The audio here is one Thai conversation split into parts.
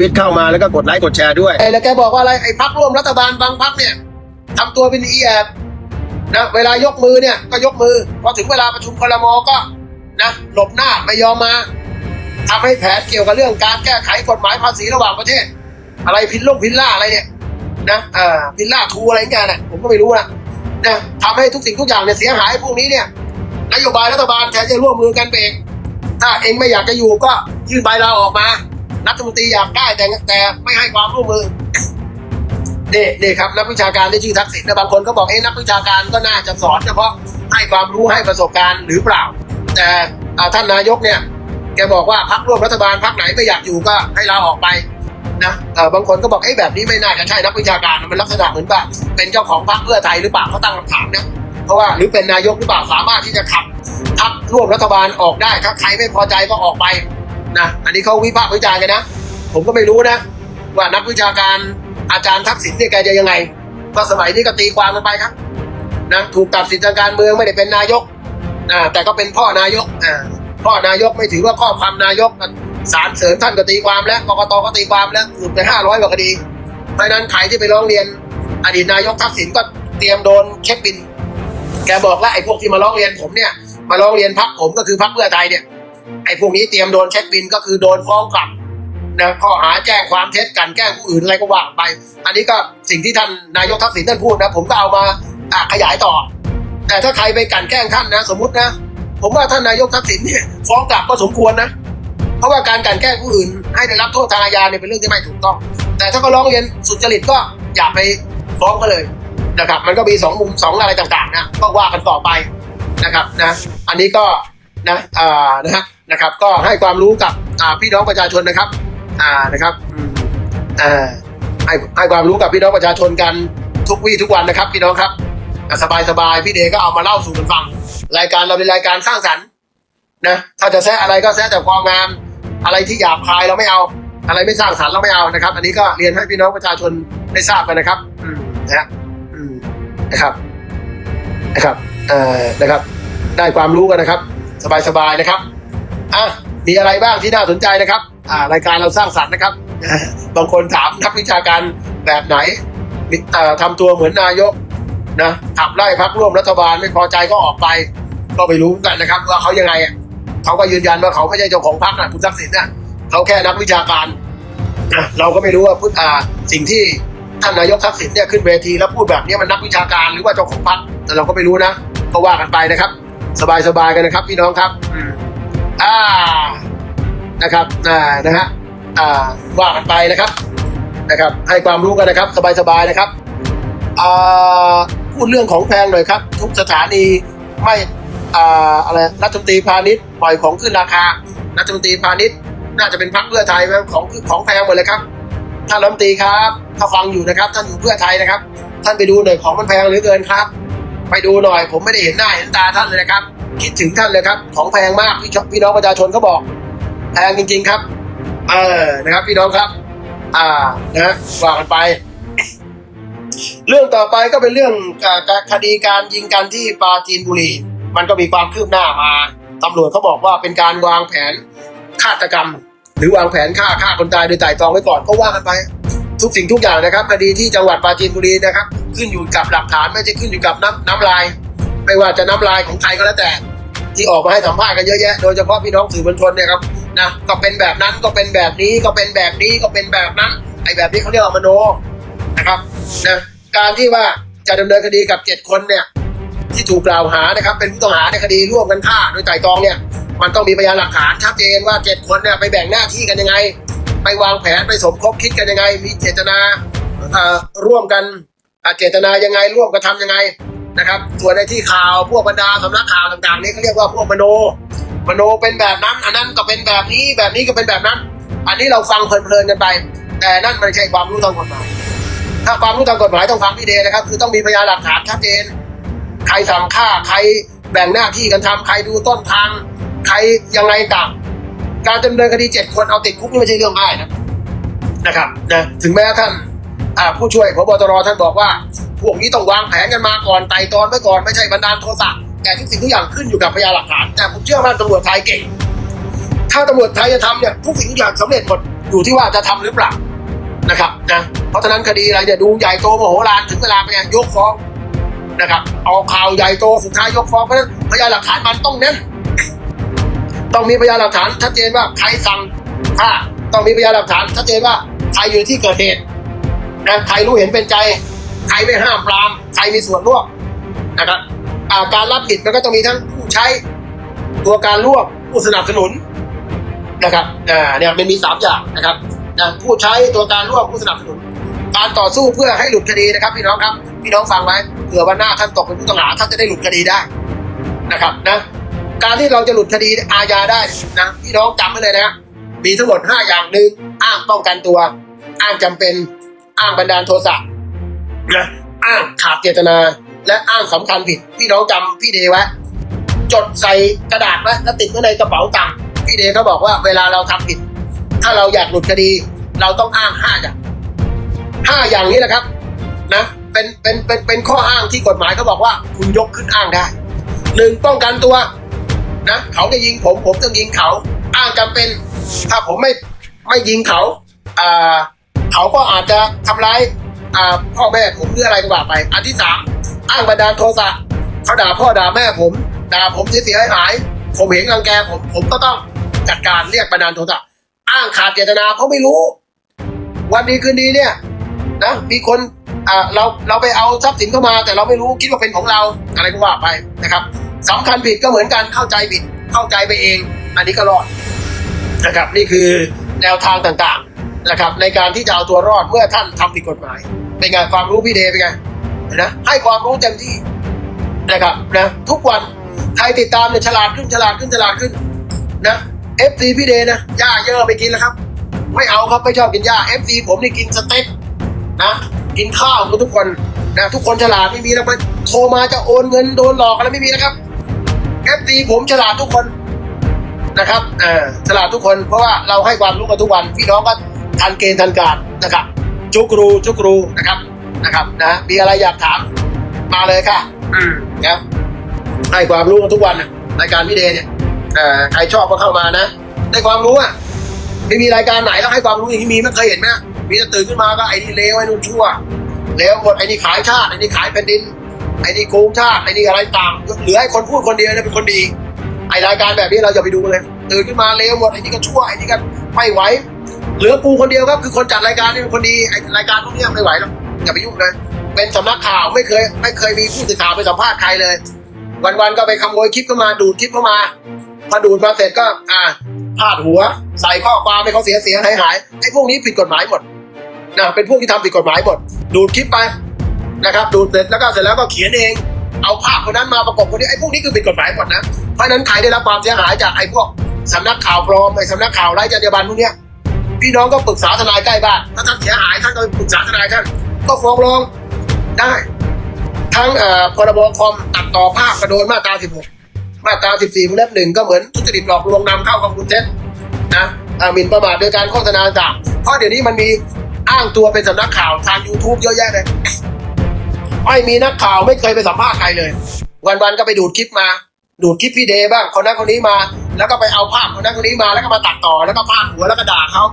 วิตเข้ามาแล้วก็กดไลค์กดแชร์ด้วยแล้วแกบอกว่าอะไรไอ้พักร่วมรัฐบาลบางพักเนี่ยทำตัวเป็นอีแอบนะเวลายกมือเนี่ยก็ยกมือพอถึงเวลาประชุมคลมก็นะหลบหน้าไม่ยอมมาทำให้แผนเกี่ยวกับเรื่องการแก้ไขกฎหมายภาษีระหว่างประเทศ อะไรพินลงพินล่าอะไรเนี่ยนะอ่าพินล่าทูอะไรเงี้ยนะผมก็ไม่รู้นะนะทำให้ทุกสิ่งทุกอย่างเนี่ยเสียหายพวกนี้เนี่ยนโยบายรัฐบาลแทนจะร่วมมือกันเบรกถ้าเองไม่อยากจะอยู่ก็ยื่นใบลาออกมา รัฐมนตรีอยากได้แต่แต่ไม่ให้ความร่วมมือนี่นี่ครับนักวิชาการที่ชื่อทักษิณนะบางคนก็บอกเอ๊ะนักวิชาการก็น่าจะสอนเฉพาะให้ความรู้ให้ประสบการณ์หรือเปล่า แต่ท่านนายกเนี่ยแกบอกว่าพักร่วมรัฐบาลพักไหนไม่อยากอยู่ก็ให้ลาออกไปนะบางคนก็บอกเอ๊ะแบบนี้ไม่น่าจะใช่นักวิชาการมันลักษณะเหมือนแบบเป็นเจ้าของพรรคเพื่อไทยหรือเปล่าเขาตั้งคำถามนะเพราะว่าหรือเป็นนายกหรือเปล่าสามารถที่จะขับพักร่วมรัฐบาลออกได้ถ้าใครไม่พอใจก็ออกไป นะ อันนี้เขาวิพากษ์วิจารณ์กันนะ ผมก็ไม่รู้นะ ว่านักวิชาการอาจารย์ทักษิณเนี่ยแกจะยังไง ก็สมัยนี้ก็ตีความกันไปครับ นะ ถูกตัดสิทธิทางการเมืองไม่ได้เป็นนายกอ่าแต่ก็เป็นพ่อนายกอ่าพ่อนายกไม่ถือว่าครอบคำนายกสารเสริญท่านก็ตีความแล้วกกตก็ตีความแล้วสืบไปห้าร้อยกว่าคดีเพราะนั้นใครที่ไปร้องเรียน อดีตนายกทักษิณก็เตรียมโดนเช็คบิน แกบอกแล้วไอ้พวกที่มาร้องเรียนผมเนี่ย มาร้องเรียนพักผมก็คือพักเพื่อไทยเนี่ย อ้พวกนี้เตรียมโดนเช็คบินก็คือโดนฟ้องกลับนะข้อหาแจ้งความเท็จกันแกล้งผู้อื่นอะไรก็ว่าไป อันนี้ก็สิ่งที่ท่านนายกทักษิณท่านพูดนะผมก็เอามาขยายต่อ แต่ถ้าใครไปกลันแกล้งท่านนะ สมมตินะ ผมว่าท่านนายกทักษิณเนี่ยฟ้องกลับก็สมควรนะ เพราะว่าการกลันแกล้งผู้อื่น ให้ได้รับโทษทางอาญาเนี่ยเป็นเรื่องที่ไม่ถูกต้อง แต่ถ้าเขาร้องเรียนสุจริตก็อย่าไปฟ้องเขาเลยนะครับ มันก็มีสองมุมสองอะไรต่างๆนะก็ว่ากันต่อไปนะครับนะ อันนี้ก็ นะอ่านะฮะนะครับ ก็ให้ความรู้กับอ่าพี่น้องประชาชนนะครับ อ่านะครับอ่าให้ให้ความรู้กับพี่น้องประชาชนกันทุกวี่ทุกวันนะครับ พี่น้องครับสบายสบายๆพี่เดก็เอามาเล่าสู่กันฟัง รายการเราเป็นรายการสร้างสรรค์นะถ้าจะแซะอะไรก็แซะแต่ความงามอะไรที่หยาบคายเราไม่เอา อะไรไม่สร้างสรรค์เราไม่เอานะครับ อันนี้ก็เรียนให้พี่น้องประชาชนได้ทราบกันนะครับอืมนะฮะอืมนะครับนะครับเอ่อนะครับ ได้ความรู้กันนะครับ สบายๆนะครับอะมีอะไรบ้างที่น่าสนใจนะครับอ่ารายการเราสร้างสรรค์นะครับ บางคนถามนักวิชาการแบบไหนอ่อทำตัวเหมือนนายกนะขับไล่พักร่วมรัฐบาลไม่พอใจก็ออกไป ก็ไม่รู้กันนะครับ ว่าเขายังไงเขาก็ยืนยันว่าเขาไม่ใช่เจ้าของพรรคนะคุณทักษิณนะเขาแค่นักวิชาการอะเราก็ไม่รู้ว่าพุทธอ่าสิ่งที่ท่านนายกทักษิณเนี่ยขึ้นเวทีแล้วพูดแบบนี้มันนักวิชาการหรือว่าเจ้าของพรรคแต่เราก็ไม่รู้นะก็ว่ากันไปนะครับ สบายๆกันนะครับพี่น้องครับอ่านะครับอ่านะฮะอ่าว่ากันไปนะครับนะครับ ให้ความรู้กันนะครับ สบายๆนะครับอ่าพูดเรื่องของแพงหน่อยครับ ทุกสถานีไม่อ่าอะไรรัฐมนตรีพาณิชย์ปล่อยของขึ้นราคารัฐมนตรีพาณิชย์น่าจะเป็นพรรคเพื่อไทยของของแพงหมดเลยครับท่านรัฐมนตรีครับถ้าฟังอยู่นะครับ ท่านอยู่เพื่อไทยนะครับ ท่านไปดูหน่อยของมันแพงเหลือเกินครับ ไปดูหน่อยผมไม่ได้เห็นหน้าเห็นตาท่านเลยนะครับ คิดถึงท่านเลยครับ ของแพงมากพี่พี่น้องประชาชนเขาบอก แพงจริง ๆครับ เออนะครับ พี่น้องครับ อ่านะว่ากันไป เรื่องต่อไปก็เป็นเรื่องคดีการยิงกันที่ปราจีนบุรี มันก็มีความคืบหน้ามาตำรวจเขาบอกว่าเป็นการวางแผนฆาตกรรม หรือวางแผนฆ่าฆ่าคนตายโดยไตร่ตรองไว้ก่อนก็ว่ากันไป ทุกสิ่งทุกอย่างนะครับ คดีที่จังหวัดปราจีนบุรีนะครับ ขึ้นอยู่กับหลักฐานไม่ใช่ขึ้นอยู่กับน้ำน้ำลาย ไม่ว่าจะน้ำลายของใครก็แล้วแต่ ที่ออกมาให้สัมภาษณ์กันเยอะแยะโดยเฉพาะพี่น้องสื่อมวลชนเนี่ยครับนะก็เป็นแบบนั้นก็เป็นแบบนี้ก็เป็นแบบนี้ก็เป็นแบบนั้นไอ้แบบนี้เขาเรียกว่ามโนนะครับนะการที่ว่าจะดำเนินคดีกับเจ็ดคนเนี่ยที่ถูกกล่าวหานะครับ เป็นผู้ต้องหาในคดีร่วมกันฆ่าโดยไตร่ตรองเนี่ยมันต้องมีพยานหลักฐานชัดเจนว่าเจ็ดคนเนี่ยไปแบ่งหน้าที่กันยังไง ไปวางแผนไปสมคบคิดกันยังไง มีเจตนาร่วมกันเจตนายังไงร่วมกระทำยังไงนะครับ ส่วนในที่ข่าวพวกบรรดาสำนักข่าวต่างๆ นี่เขาเรียกว่าพวกมโน มโนเป็นแบบนั้น อันนั้นก็เป็นแบบนี้แบบนี้ก็เป็นแบบนั้น อันนี้เราฟังเพลินๆกันไป แต่นั่นไม่ใช่ความรู้ทางกฎหมาย ถ้าความรู้ทางกฎหมายต้องฟังพี่เดนะครับ คือต้องมีพยานหลักฐานชัดเจน ใครสั่งฆ่าใครแบ่งหน้าที่กันทำใครดูต้นทาง ใครยังไงต่าง การดำเนินคดีเจ็ดคนเอาติดคุกนี่ไม่ใช่เรื่องง่ายนะนะครับนะถึงแม้ท่านอ่าผู้ช่วยพบตรท่านบอกว่า พวกนี้ต้องวางแผนกันมาก่อนไต่ตอนไว้ก่อนไม่ใช่บันดาลโทสะแต่ทุกสิ่งทุกอย่างขึ้นอยู่กับพยานหลักฐาน แต่ผมเชื่อว่าตำรวจไทยเก่ง ถ้าตำรวจไทยจะทำเนี่ยทุกสิ่งทุกอย่างสำเร็จหมดอยู่ที่ว่าจะทำหรือเปล่านะครับนะเพราะฉะนั้นคดีอะไรเนี่ยดูใหญ่โตมโหฬารถึงเวลาไปเนี่ยยกฟ้องนะครับเอาข่าวใหญ่โตสุดท้ายยกฟ้องเพราะฉะนั้นพยานหลักฐานมันต้องแน่น ต้องมีพยานหลักฐานชัดเจนว่าใครสั่งฆ่าต้องมีพยานหลักฐานชัดเจนว่าใครอยู่ที่เกิดเหตุนะใครรู้เห็นเป็นใจ ใครไม่ห้ามปราม ใครมีส่วนร่วมนะครับาการรับผิดมันก็ต้องมีทั้งผู้ใช้ตัวการร่วมผู้สนับสนุนนะครับอ่าเนี่ยมันมีสามอย่างนะครับผู้ใช้ตัวการร่วมผู้สนับสนุน การต่อสู้เพื่อให้หลุดคดีนะครับพี่น้องครับพี่น้องฟังไว้เผื่อวันหน้าท่านตกเป็นผู้ต้องหาท่านจะได้หลุดคดีได้นะครับนะ การที่เราจะหลุดคดีอาญาได้นะพี่น้องจำไว้เลยนะมีทั้งหมดห้าอย่างหนึ่งอ้างป้องกันตัว อ้างจำเป็นอ้างบันดาลโทสะนะอ้างขาดเจตนา และอ้างสำคัญผิด พี่น้องจำพี่เดไว้จดใส่กระดาษไว้แล้วติดไว้ในกระเป๋าตังค์พี่เดเขาบอกว่าเวลาเราทำผิด ถ้าเราอยากหลุดคดี เราต้องอ้างห้าอย่างห้าอย่างนี้นะครับ นะเป็นเป็นเป็นเป็นข้ออ้างที่กฎหมายเขาบอกว่า คุณยกขึ้นอ้างได้หนึ่งป้องกันตัว นะเขาจะยิงผมผมต้องยิงเขาอ้างจำเป็น ถ้าผมไม่ไม่ยิงเขาอ่าเขาก็อาจจะทำร้ายอ่าพ่อแม่ผมหรืออะไรก็ว่าไป อันที่สามอ้างบันดาลโทสะเขาด่าพ่อด่าแม่ผมด่าผมเสียหาย ผมเห็นรังแกผมผมก็ต้องจัดการเรียกบันดาลโทสะอ้างขาดเจตนาเพราไม่รู้ วันดีคืนดีเนี่ยนะมีคนอ่าเราเราไปเอาทรัพย์สินเข้ามา แต่เราไม่รู้คิดว่าเป็นของเราอะไรก็ว่าไปนะครับ สำคัญผิดก็เหมือนกันเข้าใจผิดเข้าใจไปเอง อันนี้ก็รอดนะครับนี่คือแนวทางต่างๆนะครับ ในการที่จะเอาตัวรอดเมื่อท่านทำผิดกฎหมาย เป็นไงความรู้พี่เดเป็นไงนะให้ความรู้เต็มที่นะครับนะทุกวันใครติดตามเนี่ยฉลาดขึ้นฉลาดขึ้นฉลาดขึ้นนะเอฟซีพี่เดนะย่าเยอะไปกินแล้วครับ ไม่เอาครับไม่ชอบกินหญ้าเอฟซีผมนี่กินสเต็กนะกินข้าวกับทุกคนนะทุกคนฉลาดไม่มีแล้วมันโทรมาจะโอนเงินโดนหลอกอะไรไม่มีนะครับ เอฟซีผมฉลาดทุกคนนะครับเออฉลาดทุกคนเพราะว่าเราให้ความรู้กันทุกวันพี่น้องก็ทันเกณฑ์ทันการนะครับ จุกรูจุกรูนะครับนะครับนะมีอะไรอยากถามมาเลยค่ะ อืมนะให้ความรู้กันทุกวันนะรายการพี่เดย์เนี่ยเอ่อใครชอบก็เข้ามานะได้ความรู้อะไม่มีรายการไหนแล้วให้ความรู้อย่างที่มีไม่เคยเห็นไหมมีแต่ตื่นขึ้นมาก็ไอ้นี่เลวไอ้นู่นชั่วเลวหมดไอ้นี่ขายชาติไอ้นี่ขายแผ่นดิน ไอ้นี่โกงชาติไอ้นี่อะไรต่างเหลือให้คนพูดคนเดียวเนี่ยเป็นคนดี ไอ้รายการแบบนี้เราจะไปดูเลยตื่นขึ้นมาเลวหมดไอ้นี่ก็ชั่วไอ้นี่ก็ไม่ไหวเหลือกูคนเดียวครับคือคนจัดรายการนี่เป็นคนดีไอ้รายการพวกนี้ไม่ไหวหรอกอย่าไปยุ่งเลยเป็นสำนักข่าวไม่เคย ไม่เคยมีผู้สื่อข่าวไปสัมภาษณ์ใครเลย วันๆก็ไปขโมยคลิปเข้ามาดูดคลิปเข้ามาพอดูดมาเสร็จก็ อ่าพาดหัว ใส่ข้อความให้เขาเสียเสียหายหายไอ้พวกนี้ผิดกฎหมายหมดนะเป็นพวกที่ทำผิดกฎหมายหมดดูดคลิปไป นะครับดูดเสร็จแล้วก็เสร็จแล้วก็เขียนเอง เอาภาพคนนั้นมาประกบคนนี้ไอ้พวกนี้คือผิดกฎหมายหมดนะเพราะนั้นใครได้รับความเสียหายจากไอ้พวกสำนักข่าวปลอมไอ้สำนักข่าวไร้จรรยาบรรณพวกเนี้ยพี่น้องก็ปรึกษาทนายใกล้บ้านถ้าท่านเสียหายท่านก็ปรึกษาทนายท่านก็ฟ้องร้องได้ทั้งอ่อพรบคอมตัดต่อภาพกระโดนมาตรา 16 มาตรา 14วงเล็บหนึ่งก็เหมือนทุจริตหลอกลวงนำเข้าของคุณเท็จนะอ่าหมิ่นประมาทโดยการโฆษณาต่างเพราะเดี๋ยวนี้มันมีอ้างตัวเป็นสำนักข่าวทาง YouTube เยอะแยะเลย ไม่มีนักข่าวไม่เคยไปสัมภาษณ์ใครเลย วันๆก็ไปดูดคลิปมา ดูดคลิปพี่เดย์บ้างคนนั้นคนนี้มา แล้วก็ไปเอาภาพคนนั้นคนนี้มาแล้วก็มาตัดต่อแล้วก็พาดหัวแล้วก็ด่าเขา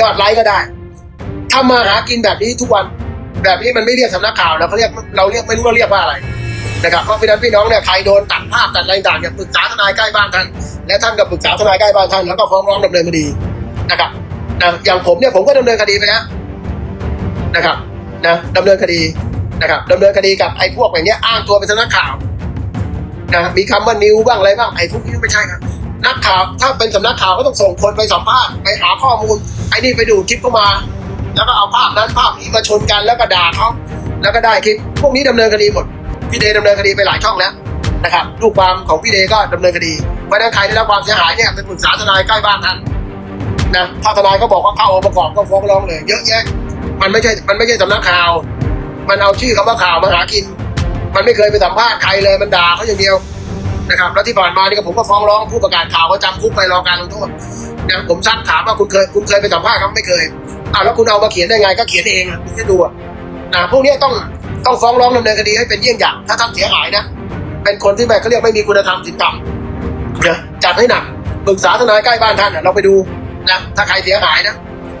ยอดไลค์ก็ได้ทำมาหากินแบบนี้ทุกวันแบบนี้มันไม่เรียกสำนักข่าวนะเขาเรียกเราเรียกไม่รู้เราเรียกว่าอะไรนะครับเพราะฉะนั้นพี่น้องเนี่ยใครโดนตัดภาพตัดอะไรต่างเนี่ยปรึกษาทนายใกล้บ้านท่านและท่านก็ปรึกษาทนายใกล้บ้านท่านแล้วก็ฟ้องร้องดำเนินคดีนะครับนะอย่างผมเนี่ยผมก็ดำเนินคดีไปแล้วนะครับนะดำเนินคดี นะครับดำเนินคดีกับไอ้พวกอย่างเนี้ยอ้างตัวเป็นสำนักข่าวนะมีคำว่านิวบ้างอะไรบ้างไอ้พวกนี้ไม่ใช่ครับนักข่าวถ้าเป็นสำนักข่าวก็ต้องส่งคนไปสัมภาษณ์ไปหาข้อมูล ไอ้นี่ไปดูคลิปเข้ามา แล้วก็เอาภาพนั้นภาพนี้มาชนกันแล้วก็ด่าเขาแล้วก็ได้คลิปพวกนี้ดำเนินคดีหมดพี่เดย์ดำเนินคดีไปหลายช่องแล้วนะครับลูกความของพี่เดย์ก็ดำเนินคดีเพราะนั้นใครได้รับความเสียหายเนี่ยไปปรึกษาทนายใกล้บ้านท่านนะถ้าทนายก็บอกว่าเข้าองค์ประกอบก็ฟ้องร้องเลย เยอะแยะมันไม่ใช่มันไม่ใช่สำนักข่าว มันเอาชื่อคำว่าข่าวมาหากิน มันไม่เคยไปสัมภาษณ์ใครเลยมันด่าเขาอย่างเดียวนะครับแล้วที่ผ่านมานี่ก็ผมก็ฟ้องร้องผู้ประกาศข่าวก็จำคุกไปรอการลงโทษนะผมซักถามว่าคุณเคยคุณเคยไปสัมภาษณ์เขาไม่เคยอ้าวแล้วคุณเอามาเขียนได้ไงก็เขียนเองคุณจะดูอะนะพวกนี้ต้องต้องฟ้องร้องดำเนินคดีให้เป็นเยี่ยงอย่างถ้าทำเสียหายนะเป็นคนที่แบบเขาเรียกไม่มีคุณธรรมศีลธรรมนะจัดให้หนักปรึกษาทนายใกล้บ้านท่านนะเราไปดูนะถ้าใครเสียหายนะ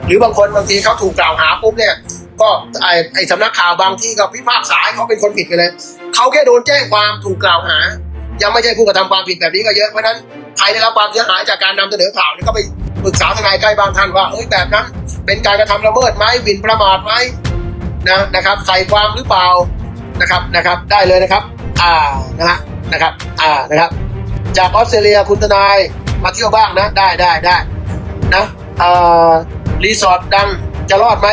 หรือบางคนบางทีเขาถูกกล่าวหาปุ๊บเนี่ย ก็ไอไอสำนักข่าวบางที่ก็พิพากษาให้เขาเป็นคนผิดไปเลยเขาแค่โดนแจ้งความถูกกล่าวหา ยังไม่ใช่ผู้กระทำความผิดแบบนี้ก็เยอะเพราะนั้นใครได้รับความเสียหายจากการนำเสนอข่าวนี่ก็ไปปรึกษาทนายใกล้บางท่านว่าเอ้ยแบบนั้นเป็นการกระทำละเมิดไหมหมิ่นประมาทไหมนะนะครับใส่ความหรือเปล่านะครับนะครับได้เลยนะครับ อ่านะฮะนะครับ อ่านะครับ จากออสเตรเลียคุณทนายมาเที่ยวบ้างนะ ได้ได้ได้นะอ่ารีสอร์ทดังจะรอดไหม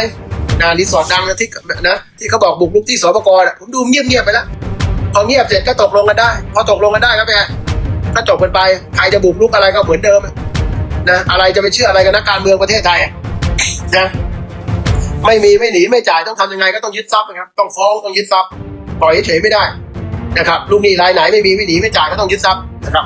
นรีสอร์ทดังนะที่นะที่เขาบอกบุกรุกที่สปกนะผมดูเงียบๆไปแล้วพอเงียบเสร็จก็ตกลงกันได้ พอตกลงกันได้ก็แปลก็จบกันไปใครจะบุกรุกอะไรก็เหมือนเดิมนะอะไรจะไปเชื่ออะไรกันนักการเมืองประเทศไทยนะไม่มีไม่หนีไม่จ่ายต้องทำยังไงก็ต้องยึดทรัพย์นะครับ ต้องฟ้องต้องยึดทรัพย์ปล่อยเฉยไม่ได้นะครับลูกหนี้รายไหนไม่มีไม่หนีไม่จ่ายก็ต้องยึดทรัพย์นะครับ